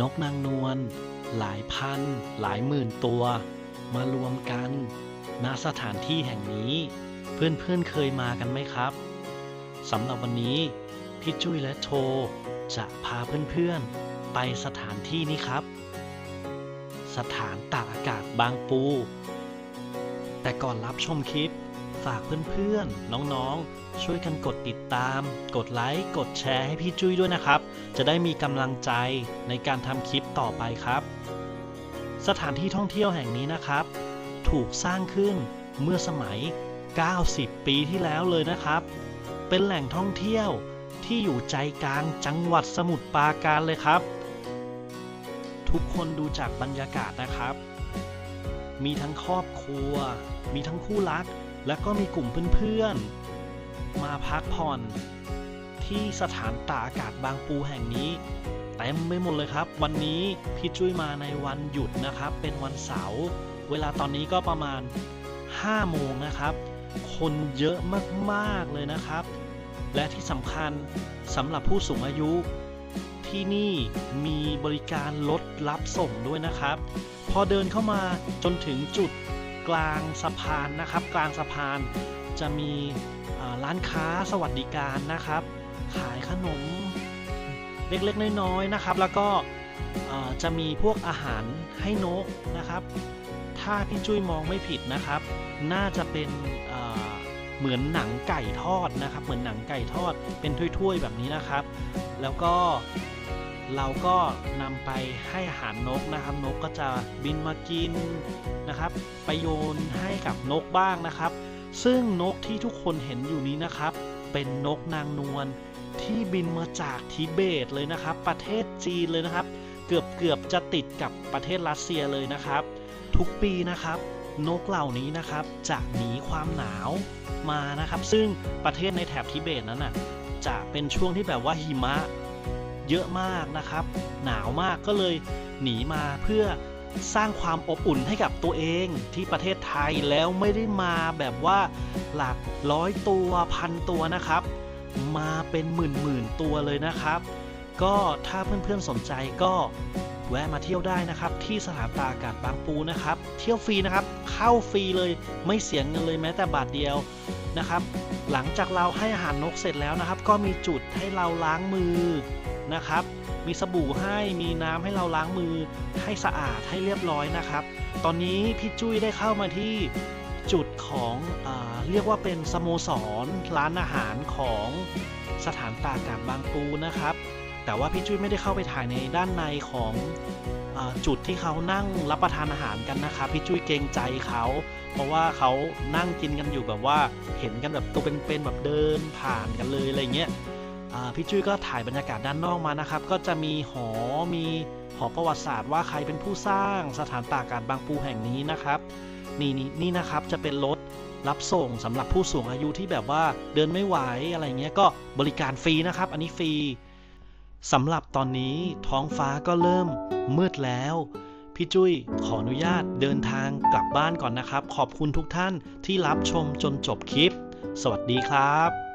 นกนางนวลหลายพัน หลายหมื่นตัว มารวมกัน ณสถานที่แห่งนี้ เพื่อนๆเเคยมากันไหมครับสำหรับวันนี้พี่จุ้ยและโชจะพาเพื่อนๆ ไปสถานที่นี้ครับ สถานตากอากาศบางปู แต่ก่อนรับชมคลิป ฝากเพื่อนๆ น้องๆ ช่วยกันกดติดตาม กดไลค์ กดแชร์ให้พี่จุ้ยด้วยนะครับ จะได้มีกำลังใจในการทำคลิปต่อไปครับ สถานที่ท่องเที่ยวแห่งนี้นะครับ ถูกสร้างขึ้นเมื่อสมัย 90 ปีที่แล้วเลยนะครับ เป็นแหล่งท่องเที่ยวที่อยู่ใจกลางจังหวัดสมุทรปราการเลยครับ ทุกคนดูจากบรรยากาศนะครับ มีทั้งครอบครัว มีทั้งคู่รัก และก็มีกลุ่มเพื่อนๆ มาพักผ่อนที่สถานตากอากาศบางปูแห่งนี้เต็มไปหมดเลยครับ วันนี้พี่จุ้ยมาในวันหยุดนะครับ เป็นวันเสาร์เวลาตอนนี้ก็ประมาณ 5 โมงนะครับ คนเยอะมากๆเลยนะครับ และที่สำคัญสำหรับผู้สูงอายุ ที่นี่มีบริการรถรับส่งด้วยนะครับ พอเดินเข้ามาจนถึงจุด กลางสะพานนะครับ กลางสะพานจะมีร้านค้าสวัสดิการนะครับ ขายขนมเล็กๆน้อยๆนะครับ แล้วก็จะมีพวกอาหารให้นกนะครับ ถ้าพี่จุ้ยมองไม่ผิดนะครับ น่าจะเป็นเหมือนหนังไก่ทอดนะครับ เหมือนหนังไก่ทอดเป็นถ้วยๆแบบนี้นะครับ แล้วก็ เราก็นำไปให้อาหารนกนะครับ นกก็จะบินมากินนะครับ ไปโยนให้กับนกบ้างนะครับ ซึ่งนกที่ทุกคนเห็นอยู่นี้นะครับ เป็นนกนางนวลที่บินมาจากทิเบตเลยนะครับ ประเทศจีนเลยนะครับ เกือบเกือบจะติดกับประเทศรัสเซียเลยนะครับ ทุกปีนะครับ นกเหล่านี้นะครับจะหนีความหนาวมานะครับ ซึ่งประเทศในแถบทิเบตนั้นน่ะจะเป็นช่วงที่แบบว่าหิมะ เยอะมากนะครับ หนาวมากก็เลยหนีมาเพื่อสร้างความอบอุ่นให้กับตัวเองที่ประเทศไทยแล้วไม่ได้มาแบบว่าหลักร้อยตัวพันตัวนะครับ มาเป็นหมื่นหมื่นตัวเลยนะครับ ก็ถ้าเพื่อนๆสนใจก็แวะมาเที่ยวได้นะครับ ที่สถานตากอากาศบางปูนะครับ เที่ยวฟรีนะครับ เข้าฟรีเลยไม่เสียเงินเลยแม้แต่บาทเดียวนะครับ หลังจากเราให้อาหารนกเสร็จแล้วนะครับ ก็มีจุดให้เราล้างมือ นะครับ มีสบู่ให้มีน้ำให้เราล้างมือให้สะอาดให้เรียบร้อยนะครับ ตอนนี้พี่จุ้ยได้เข้ามาที่จุดของอเรียกว่าเป็นสโมสรร้านอาหารของสถานตากากาศบางปูนะครับ แต่ว่าพี่จุ้ยไม่ได้เข้าไปถ่ายในด้านในของอจุดที่เขานั่งรับประทานอาหารกันนะครับพี่จุ้ยเกรงใจเขา เพราะว่าเขานั่งกินกันอยู่แบบว่าเห็นกันแบบตัวเป็นๆแบบเดินผ่านกันเลยอะไรเงี้ย พี่จุ้ยก็ถ่ายบรรยากาศด้านนอกมานะครับ ก็จะมีหอมีหอประวัติศาสตร์ว่าใครเป็นผู้สร้างสถานตากอากาศบางปูแห่งนี้นะครับนี่นี่นี่นะครับจะเป็นรถรับส่งสำหรับผู้สูงอายุที่แบบว่าเดินไม่ไหวอะไรเงี้ยก็บริการฟรีนะครับ อันนี้ฟรีสำหรับตอนนี้ท้องฟ้าก็เริ่มมืดแล้วพี่จุ้ยขออนุญาตเดินทางกลับบ้านก่อนนะครับ ขอบคุณทุกท่านที่รับชมจนจบคลิป สวัสดีครับ